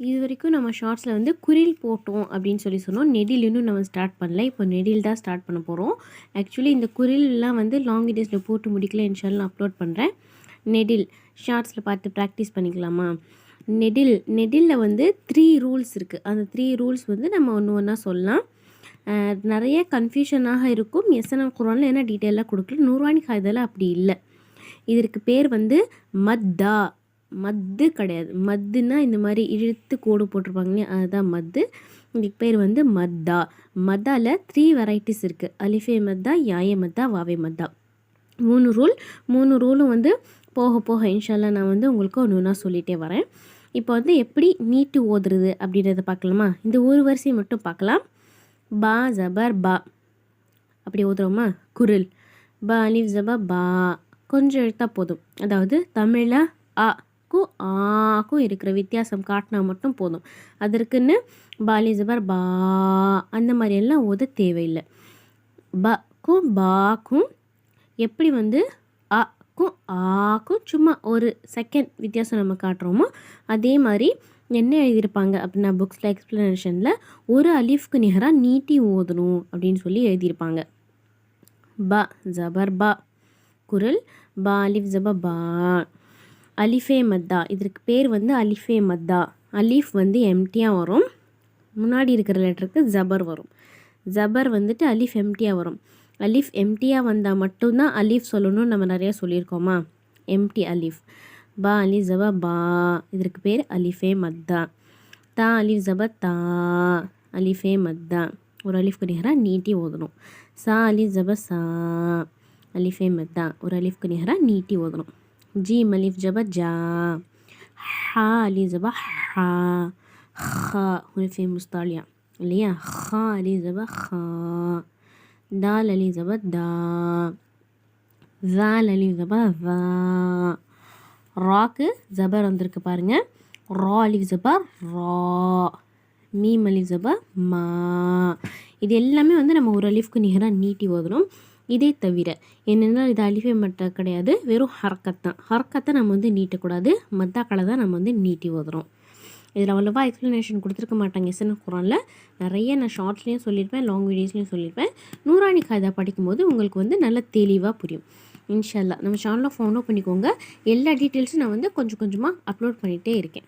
இது வரைக்கும் நம்ம ஷார்ட்ஸில் வந்து குரில் போட்டோம் அப்படின்னு சொல்லி சொன்னோம். நெடில் இன்னும் நம்ம ஸ்டார்ட் பண்ணல. இப்போ நெடில் தான் ஸ்டார்ட் பண்ண போகிறோம் ஆக்சுவலி இந்த குரில்லாம் வந்து லாங் வீடியோஸில் போட்டு முடிக்கல. இன்ஷால்லாம் அப்லோட் பண்ணுறேன் நெடில் ஷார்ட்ஸில் பார்த்து ப்ராக்டிஸ் பண்ணிக்கலாமா? நெடில் நெடிலில் வந்து த்ரீ ரூல்ஸ் இருக்குது அந்த த்ரீ ரூல்ஸ் வந்து நம்ம ஒன்று ஒன்றா சொல்லலாம். நிறைய கன்ஃபியூஷனாக இருக்கும். எஸ்என்எல் குரானில் என்ன டீட்டெயிலாக கொடுக்கல? நூறானி காய்தல அப்படி இல்லை. இதற்கு பேர் வந்து மத்தா. மத்து கிடையாது. மத்துனா இந்த மாதிரி இழுத்து கோடு போட்டிருப்பாங்களே அதுதான் மத்து. இதுக்கு பேர் வந்து மத்தா. மத்தால த்ரீ வெரைட்டிஸ் இருக்குது அலிஃபே மத்தா யாயே மத்தா வாவே மத்தா. மூணு ரூல் மூணு ரூலும் வந்து போக போக இன்ஷால்லாம் நான் வந்து உங்களுக்கு ஒன்று ஒன்றா சொல்லிகிட்டே வரேன். இப்போ வந்து எப்படி நீட்டு ஓதுறது அப்படின்றத பார்க்கலாமா? இந்த ஒரு வரிசையை மட்டும் பார்க்கலாம். பா ஜபர் பா அப்படி ஓதுறோமா? குரில். பா அலிஃப் ஜபா பா கொஞ்சம் எழுத்தா போதும். அதாவது தமிழில் ஆ ஆக்கும் இருக்கிற வித்தியாசம் காட்டினா மட்டும் போதும். அதற்குன்னு பாலி ஜபர் பா அந்த மாதிரி எல்லாம் ஓத தேவையில்லை பக்கும் பாக்கும் எப்படி வந்து அக்கும் ஆக்கும் சும்மா ஒரு செகண்ட் வித்தியாசம் நம்ம காட்டுறோமோ அதே மாதிரி என்ன எழுதியிருப்பாங்க அப்படின்னா புக்ஸில் எக்ஸ்ப்ளனேஷனில் ஒரு அலிஃப்க்கு நிகராக நீட்டி ஓதணும் அப்படின்னு சொல்லி எழுதியிருப்பாங்க. ப ஜபர் பா குரல் பா அலிஃப் ஜப பா. அலிஃபே மத்தா. இதற்கு பேர் வந்து அலிஃபே மத்தா. அலீஃப் வந்து எம்டியாக வரும். முன்னாடி இருக்கிற லெட்டருக்கு ஜபர் வரும். ஜபர் வந்துட்டு அலிஃப் எம்டியாக வரும். அலிஃப் எம்டியாக வந்தால் மட்டும்தான் அலீஃப் சொல்லணும்னு நம்ம நிறையா சொல்லியிருக்கோமா? எம்டி அலிஃப். பா அலி ஜபா பா. இதற்கு பேர் அலிஃபே மத்தா. தா அலிஃப் ஜப தா. அலிஃபே மத்தா. ஒரு அலிஃப் நிகராக நீட்டி ஓதணும். சா அலி ஜப சா. அலிஃபே மத்தா. ஒரு அலிஃப் நிகராக நீட்டி ஓதணும். ஜீம் அலிஃப் ஜப ஜா ஹா அலி ஜப ஹா ஹா ஹுல்ஃபே முஸ்தாலியா இல்லையா ஹா அலி ஜப ஹா தால் அலி ஜப தா ஜால் அலி ஜப ஜா ராக்கு ஜபர் வந்திருக்கு பாருங்க ரா அலிஃப் ஜபர் ரா மீம் அலிஃப் ஜபர் மா இது எல்லாமே வந்து நம்ம ஒரு அலிஃப்க்கு நிகராக நீட்டி ஓதணும் இதே தவிர என்னென்னா இது அலிஃபை மட்டும் கிடையாது வெறும் ஹர்கத் தான். ஹர்கத்தை நம்ம வந்து நீட்டக்கூடாது மத்தாக்களை தான் நம்ம வந்து நீட்டி ஓதுறோம் இதில் அவ்வளோவா எக்ஸ்ப்ளனேஷன் கொடுத்துருக்க மாட்டாங்க எஸ்என் குரானில். நிறைய நான் ஷார்ட்ஸ்லேயும் சொல்லியிருப்பேன் லாங் வீடியோஸ்லேயும் சொல்லியிருப்பேன் நூறாணி காய்தா படிக்கும்போது உங்களுக்கு வந்து நல்ல தெளிவாக புரியும். இன்ஷால்லா நம்ம சேனலில் ஃபாலோ பண்ணிக்கோங்க. எல்லா டீட்டெயில்ஸும் நான் வந்து கொஞ்சம் கொஞ்சமாக அப்லோட் பண்ணிகிட்டே இருக்கேன்.